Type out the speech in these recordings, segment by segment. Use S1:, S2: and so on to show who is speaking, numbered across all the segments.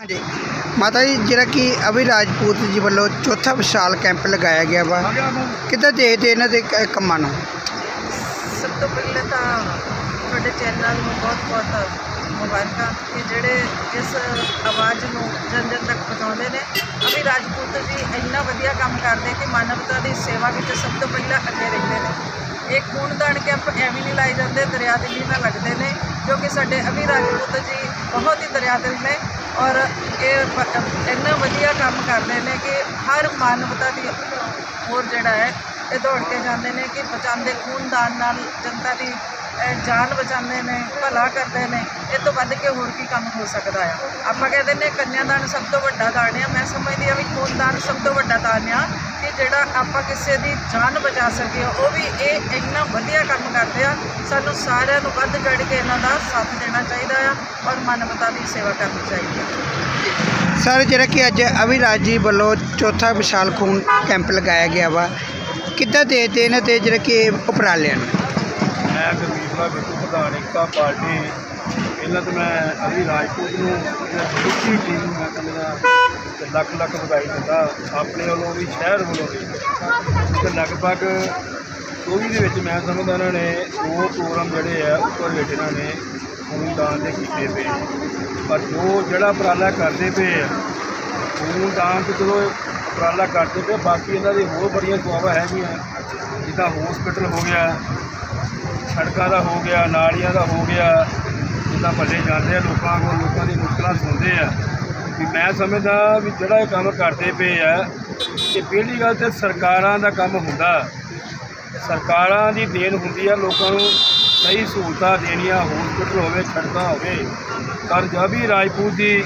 S1: ਹਾਂਜੀ। ਮਾਤਾ ਜੀ, ਜਿਹੜਾ ਕਿ ਅਭੀ ਰਾਜਪੂਤ ਜੀ ਵੱਲੋਂ ਚੌਥਾ ਵਿਸ਼ਾਲ ਕੈਂਪ ਲਗਾਇਆ ਗਿਆ ਵਾ, ਕਿੱਦਾਂ ਦੇਖਦੇ ਇਹਨਾਂ ਦੇ ਕ- ਕੰਮਾਂ ਨੂੰ?
S2: ਸਭ ਤੋਂ ਪਹਿਲੇ ਤਾਂ ਤੁਹਾਡੇ ਚੈਨਲ ਨੂੰ ਬਹੁਤ ਬਹੁਤ ਮੁਬਾਰਕਾਂ ਕਿ ਜਿਹੜੇ ਇਸ ਆਵਾਜ਼ ਨੂੰ ਜਨ ਜਨ ਤੱਕ ਪਹੁੰਚਾਉਂਦੇ ਨੇ। ਅਭੀ ਰਾਜਪੂਤ ਜੀ ਇੰਨਾ ਵਧੀਆ ਕੰਮ ਕਰਦੇ ਕਿ ਮਾਨਵਤਾ ਦੀ ਸੇਵਾ ਵਿੱਚ ਸਭ ਤੋਂ ਪਹਿਲਾਂ ਅੱਗੇ ਰਹਿੰਦੇ ਨੇ। ਇਹ ਖੂਨਦਾਨ ਕੈਂਪ ਐਵੇਂ ਨਹੀਂ ਲਾਏ ਜਾਂਦੇ, ਦਰਿਆ ਦਿੱਲੀ ਨਾਲ ਲੱਗਦੇ ਨੇ। ਕਿਉਂਕਿ ਸਾਡੇ ਅਭੀ ਰਾਜਪੂਤ ਜੀ ਬਹੁਤ ਹੀ ਦਰਿਆ ਦਿਲ ਨੇ ਔਰ ਇਹ ਇੰਨਾ ਵਧੀਆ ਕੰਮ ਕਰਦੇ ਨੇ ਕਿ ਹਰ ਮਾਨਵਤਾ ਦੀ ਹੋਰ ਜਿਹੜਾ ਹੈ, ਇਹ ਦੌੜ ਕੇ ਜਾਂਦੇ ਨੇ ਕਿ ਬਚਾਉਂਦੇ, ਖੂਨਦਾਨ ਨਾਲ ਜਨਤਾ ਦੀ ਜਾਨ ਬਚਾਉਂਦੇ ਨੇ, ਭਲਾ ਕਰਦੇ ਨੇ, ਇਹ ਤੋਂ ਵੱਧ ਕੇ ਹੋਰ ਕੀ ਕੰਮ ਹੋ ਸਕਦਾ ਆ। ਆਪਾਂ ਕਹਿੰਦੇ ਨੇ ਕੰਨਿਆਦਾਨ ਸਭ ਤੋਂ ਵੱਡਾ ਦਾਨ ਆ। ਮੈਂ ਸਮਝਦੀ ਆ ਵੀ ਖੂਨਦਾਨ ਸਭ ਤੋਂ ਵੱਡਾ ਦਾਨ ਆ। ਕਿ ਜਿਹੜਾ ਆਪਾਂ ਕਿਸੇ ਦੀ ਜਾਨ ਬਚਾ ਸਕੀਏ ਉਹ ਵੀ ਇਹ ਇੰਨਾ ਵਧੀਆ ਕੰਮ ਕਰਦੇ ਆ। ਸਾਨੂੰ ਸਾਰਿਆਂ ਨੂੰ ਵੱਧ ਚੜ੍ਹ ਕੇ ਇਹਨਾਂ ਦਾ ਸਾਥ ਦੇਣਾ ਚਾਹੀਦਾ ਆ ਔਰ ਮਾਨਵਤਾ ਦੀ ਸੇਵਾ ਕਰਨੀ ਚਾਹੀਦੀ ਆ।
S1: ਸਰ ਜਿਹੜਾ ਕਿ ਅੱਜ ਅਭੀ ਰਾਜ ਜੀ ਵੱਲੋਂ ਚੌਥਾ ਵਿਸ਼ਾਲ ਖੂਨ ਕੈਂਪ ਲਗਾਇਆ ਗਿਆ ਵਾ ਕਿੱਦਾਂ ਦੇਖਦੇ ਇਹਨਾਂ ਤੇ ਜਿਹੜਾ ਕਿ ਉਪਰਾਲਿਆਂ ਨੂੰ
S3: ਮੈਂ ਦਾ ਵਿਸ਼ਵ ਪ੍ਰਧਾਨ ਏਕਤਾ ਪਾਰਟੀ। ਪਹਿਲਾਂ ਤਾਂ ਮੈਂ ਅਭੀ ਰਾਜਪੂਤ ਨੂੰ ਟੀਮ ਨੂੰ ਮੈਂ ਕਹਿੰਦਾ ਲੱਖ ਲੱਖ ਵਧਾਈ ਦਿੰਦਾ ਆਪਣੇ ਵੱਲੋਂ ਵੀ, ਸ਼ਹਿਰ ਵੱਲੋਂ ਵੀ। ਤੇ ਲਗਭਗ 24 ਦੇ ਵਿੱਚ ਮੈਂ ਸਮਝਦਾ ਇਹਨਾਂ ਨੇ ਦੋ ਪ੍ਰੋਗਰਾਮ ਜਿਹੜੇ ਆ, ਉੱਪਰ ਬੈਠੇ ਇਹਨਾਂ ਨੇ ਖੂਨਦਾਨ ਦੇ ਕੀਤੇ ਪਏ ਪਰ ਜੋ ਜਿਹੜਾ ਉਪਰਾਲਾ ਕਰਦੇ ਪਏ ਆ, ਖੂਨਦਾਨ ਤੇ ਚਲੋ ਉਪਰਾਲਾ ਕਰਦੇ ਪਏ ਬਾਕੀ ਇਹਨਾਂ ਦੀ ਹੋਰ ਬੜੀਆਂ ਦੁਆਵਾਂ ਹੈਗੀਆਂ। ਜਿੱਦਾਂ ਹਸਪੀਟਲ ਹੋ ਗਿਆ, ਸੜਕਾਂ ਦਾ ਹੋ ਗਿਆ, ਨਾਲੀਆਂ ਦਾ ਹੋ ਗਿਆ, ਜਿੱਦਾਂ ਮੱਲੇ ਜਾਂਦੇ ਆ, ਲੋਕਾਂ ਕੋਲ ਲੋਕਾਂ ਦੀ ਮੁਸ਼ਕਲਾਂ ਸੁਣਦੇ ਆ। ਵੀ ਮੈਂ ਸਮਝਦਾ ਵੀ ਜਿਹੜਾ ਇਹ ਕੰਮ ਕਰਦੇ ਪਏ ਆ, ਇਹ ਪਹਿਲੀ ਗੱਲ ਤੇ ਸਰਕਾਰਾਂ ਦਾ ਕੰਮ ਹੁੰਦਾ। ਸਰਕਾਰਾਂ ਦੀ ਦੇਣ ਹੁੰਦੀ ਆ, ਲੋਕਾਂ ਨੂੰ ਸਹੀ ਸਹੂਲਤਾਂ ਦੇਣੀਆਂ ਹਸਪੀਟਲ ਹੋਵੇ ਸੜਕਾਂ ਹੋਵੇ। ਪਰ ਰਾਜਪੂਤ ਜੀ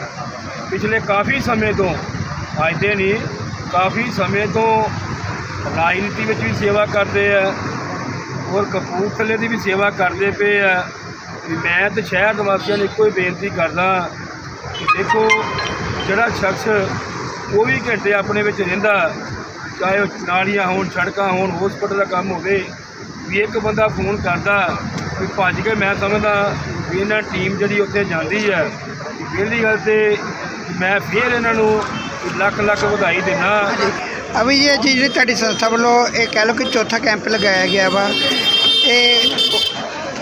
S3: ਪਿਛਲੇ ਕਾਫੀ ਸਮੇਂ ਤੋਂ, ਅੱਜ ਦੇ ਨਹੀਂ, ਕਾਫੀ ਸਮੇਂ ਤੋਂ ਰਾਜਨੀਤੀ ਵਿੱਚ ਵੀ ਸੇਵਾ ਕਰਦੇ ਆ ਹੋਰ ਕਪੂਰਥਲੇ ਦੀ ਵੀ ਸੇਵਾ ਕਰਦੇ ਪਏ ਆ, ਵੀ ਮੈਂ ਤੇ ਸ਼ਹਿਰ ਦੇ ਵਾਸੀਆਂ ਨੂੰ ਇੱਕੋ ਹੀ ਬੇਨਤੀ ਕਰਦਾ ਕਿ ਦੇਖੋ ਜਿਹੜਾ ਸ਼ਖਸ 24 ਘੰਟੇ ਆਪਣੇ ਵਿੱਚ ਰਹਿੰਦਾ, ਚਾਹੇ ਉਹ ਨਾਲੀਆਂ ਹੋਣ, ਸੜਕਾਂ ਹੋਣ ਹਸਪੀਟਲ ਦਾ ਕੰਮ ਹੋਵੇ, ਵੀ ਇੱਕ ਬੰਦਾ ਫੋਨ ਕਰਦਾ ਵੀ ਭੱਜ ਕੇ ਮੈਂ ਸਮਝਦਾ ਵੀ ਇਹਨਾਂ ਟੀਮ ਜਿਹੜੀ ਉੱਥੇ ਜਾਂਦੀ ਹੈ ਵੀ ਪਹਿਲੀ ਗੱਲ ਤੇ ਮੈਂ ਫਿਰ ਇਹਨਾਂ ਨੂੰ ਲੱਖ ਲੱਖ ਵਧਾਈ ਦਿੰਦਾ।
S1: ਅਭੀ ਜੀ ਜਿਹੜੀ ਤੁਹਾਡੀ ਸੰਸਥਾ ਵੱਲੋਂ ਇਹ ਕਹਿ ਲਓ ਕਿ ਚੌਥਾ ਕੈਂਪ ਲਗਾਇਆ ਗਿਆ ਵਾ, ਇਹ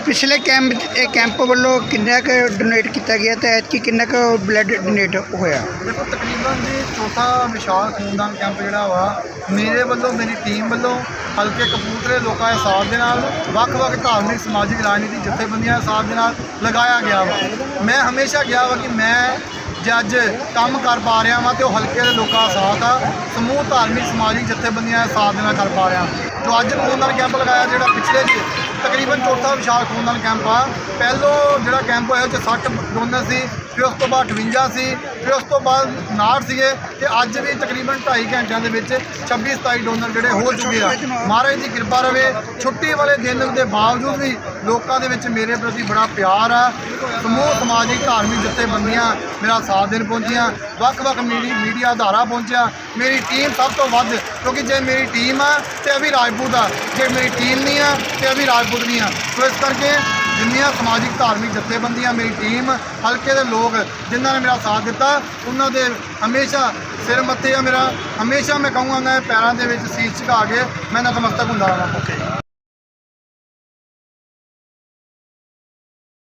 S1: ਪਿਛਲੇ ਕੈਂਪ ਇਹ ਕੈਂਪ ਵੱਲੋਂ ਕਿੰਨਾ ਕੁ ਡੋਨੇਟ ਕੀਤਾ ਗਿਆ ਤੇ ਐਤਕੀ ਕਿੰਨਾ ਕੁ ਬਲੱਡ ਡੋਨੇਟ ਹੋਇਆ?
S4: ਦੇਖੋ, ਤਕਰੀਬਨ ਜੀ ਚੌਥਾ ਵਿਸ਼ਾਲ ਖੂਨਦਾਨ ਕੈਂਪ ਜਿਹੜਾ ਵਾ, ਮੇਰੇ ਵੱਲੋਂ, ਮੇਰੀ ਟੀਮ ਵੱਲੋਂ, ਹਲਕੇ ਕਪੂਰਥਲੇ ਲੋਕਾਂ ਦੇ ਸਾਥ ਦੇ ਨਾਲ, ਵੱਖ-ਵੱਖ ਧਾਰਮਿਕ, ਸਮਾਜਿਕ, ਰਾਜਨੀਤਿਕ ਜਥੇਬੰਦੀਆਂ ਦੇ ਸਾਥ ਦੇ ਨਾਲ ਲਗਾਇਆ ਗਿਆ ਵਾ। ਮੈਂ ਹਮੇਸ਼ਾ ਕਿਹਾ ਵਾ ਕਿ ਮੈਂ ਜੇ ਅੱਜ ਕੰਮ ਕਰ ਪਾ ਰਿਹਾ ਵਾਂ ਤੇ ਉਹ ਹਲਕੇ ਦੇ ਲੋਕਾਂ ਦਾ ਸਾਥ ਆ, ਸਮੂਹ ਧਾਰਮਿਕ, ਸਮਾਜਿਕ ਜਥੇਬੰਦੀਆਂ ਦੇ ਸਾਥ ਦੇ ਨਾਲ ਕਰ ਪਾ ਰਿਹਾ। ਜੋ ਅੱਜ ਖੂਨਦਾਨ ਕੈਂਪ ਲਗਾਇਆ, ਜਿਹੜਾ ਪਿਛਲੇ ਤਕਰੀਬਨ ਚੌਥਾ ਵਿਸ਼ਾਲ ਖੂਨਦਾਨ ਕੈਂਪ ਆ। ਪਹਿਲੋ ਜਿਹੜਾ ਕੈਂਪ ਹੋਇਆ ਉਹ 'ਚ 60 ਡੋਨਰ ਸੀ। ਫਿਰ ਉਸ ਤੋਂ ਬਾਅਦ 58 ਸੀ, ਫਿਰ ਉਸ ਤੋਂ ਬਾਅਦ 59 ਸੀਗੇ ਤੇ ਅੱਜ ਵੀ ਤਕਰੀਬਨ 2.5 ਘੰਟਿਆਂ ਦੇ ਵਿੱਚ 26 27 ਡੋਨਰ ਜਿਹੜੇ ਹੋ ਚੁੱਕੇ ਆ। ਮਹਾਰਾਜ ਦੀ ਕਿਰਪਾ ਰਵੇ, ਛੁੱਟੀ ਵਾਲੇ ਦਿਨ ਦੇ ਬਾਵਜੂਦ ਵੀ ਲੋਕਾਂ ਦੇ ਵਿੱਚ ਮੇਰੇ ਪ੍ਰਤੀ ਬੜਾ ਪਿਆਰ ਆ। ਸਮੂਹ, ਸਮਾਜਿਕ, ਧਾਰਮਿਕ ਜਥੇਬੰਦੀਆਂ ਮੇਰਾ ਸਾਥ ਦੇਣ ਪਹੁੰਚੀਆਂ, ਵੱਖ-ਵੱਖ ਮੀਡੀ, ਮੀਡੀਆ ਅਧਾਰਾ ਪਹੁੰਚਿਆ। ਮੇਰੀ ਟੀਮ ਸਭ ਤੋਂ ਵੱਧ, ਕਿਉਂਕਿ ਜੇ ਮੇਰੀ ਟੀਮ ਆ ਤੇ ਅਭੀ ਰਾਜਪੂਤ ਆ। ਜੇ ਮੇਰੀ ਟੀਮ ਨਹੀਂ ਆ ਤੇ ਅਭੀ ਰਾਜਪੂਤ ਨਹੀਂ ਆ। ਸੋ ਇਸ ਕਰਕੇ ਜਿੰਨੀਆਂ ਸਮਾਜਿਕ, ਧਾਰਮਿਕ ਜਥੇਬੰਦੀਆਂ ਮੇਰੀ ਟੀਮ, ਹਲਕੇ ਦੇ ਲੋਕ ਜਿਨ੍ਹਾਂ ਨੇ ਮੇਰਾ ਸਾਥ ਦਿੱਤਾ, ਉਹਨਾਂ ਦੇ ਹਮੇਸ਼ਾ ਸਿਰ ਮੱਥੇ ਆ ਮੇਰਾ। ਹਮੇਸ਼ਾ ਮੈਂ ਕਹੂੰਗਾ, ਮੈਂ ਪੈਰਾਂ ਦੇ ਵਿੱਚ ਸੀਸ ਝੁਕਾ ਕੇ, ਮੈਂ ਨਤਮਸਤਕ ਹੁੰਦਾ ਰਹਾਂ ਓਕੇ